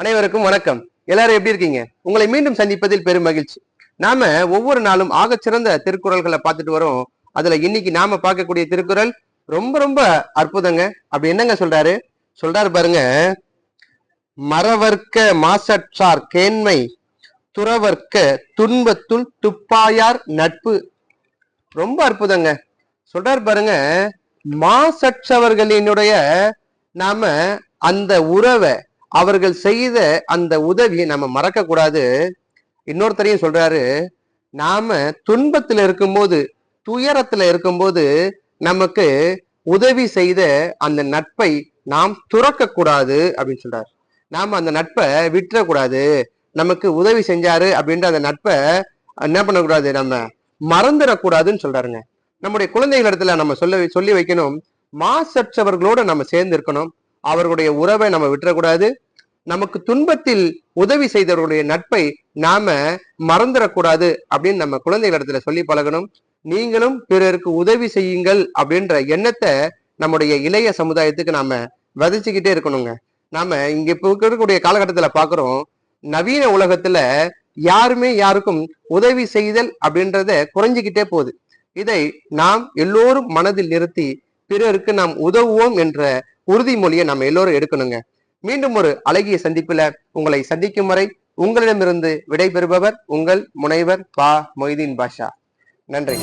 அனைவருக்கும் வணக்கம். எல்லாரும் எப்படி இருக்கீங்க? உங்களை மீண்டும் சந்திப்பதில் பெரும் மகிழ்ச்சி. நாம ஒவ்வொரு நாளும் ஆகச்சிறந்த திருக்குறள்களை பார்த்துட்டு வரோம். அதுல இன்னைக்கு நாம பார்க்கக்கூடிய திருக்குறள் ரொம்ப ரொம்ப அற்புதங்க. அப்படி என்னங்க சொல்றாரு? சொல்றாரு பாருங்க. மறவர்க்க மாசற்றார் கேண்மை துறவர்க்க துன்பத்துள் துப்பாயார் நட்பு. ரொம்ப அற்புதங்க. சொல்றாரு பாருங்க. மாசற்றவர்களினுடைய நாம அந்த உறவை அவர்கள் செய்த அந்த உதவியை நம்ம மறக்க கூடாது இன்னொருத்தரையும் சொல்றாரு நாம துன்பத்துல இருக்கும்போது துயரத்துல இருக்கும்போது நமக்கு உதவி செய்த அந்த நட்பை நாம் துறக்க கூடாது அப்படின்னு சொல்றாரு. நாம அந்த நட்பை விட்டுறக்கூடாது. நமக்கு உதவி செஞ்சாரு அப்படின்ற அந்த நட்பை என்ன பண்ணக்கூடாது? நம்ம மறந்துடக்கூடாதுன்னு சொல்றாருங்க. நம்முடைய குழந்தைகள் இடத்துல நம்ம சொல்ல சொல்லி வைக்கணும். மாசற்றவர்களோட நம்ம சேர்ந்து இருக்கணும் அவர்களுடைய உறவை நம்ம விட்டுறக்கூடாது. நமக்கு துன்பத்தில் உதவி செய்தவர்களுடைய நட்பை நாம மறந்துடக்கூடாது அப்படின்னு நம்ம குழந்தைகள் இடத்துல சொல்லி பழகணும். நீங்களும் பிறருக்கு உதவி செய்யுங்கள் அப்படின்ற எண்ணத்தை நம்முடைய இளைய சமுதாயத்துக்கு நாம விதைச்சுக்கிட்டே இருக்கணுங்க. நாம இங்க இப்போ இருக்கக்கூடிய காலகட்டத்துல பாக்குறோம் நவீன உலகத்துல யாருமே யாருக்கும் உதவி செய்தல் அப்படின்றத குறைஞ்சிக்கிட்டே போகுது. இதை நாம் எல்லோரும் மனதில் நிறுத்தி பிறருக்கு நாம் உதவுவோம் என்ற உறுதிமொழியை நம்ம எல்லோரும் எடுக்கணுங்க. மீண்டும் ஒரு அழகிய சந்திப்புல உங்களை சந்திக்கும் வரை உங்களிடமிருந்து விடைபெறுபவர் உங்கள் முனைவர் பா மொய்தீன் பாஷா. நன்றி.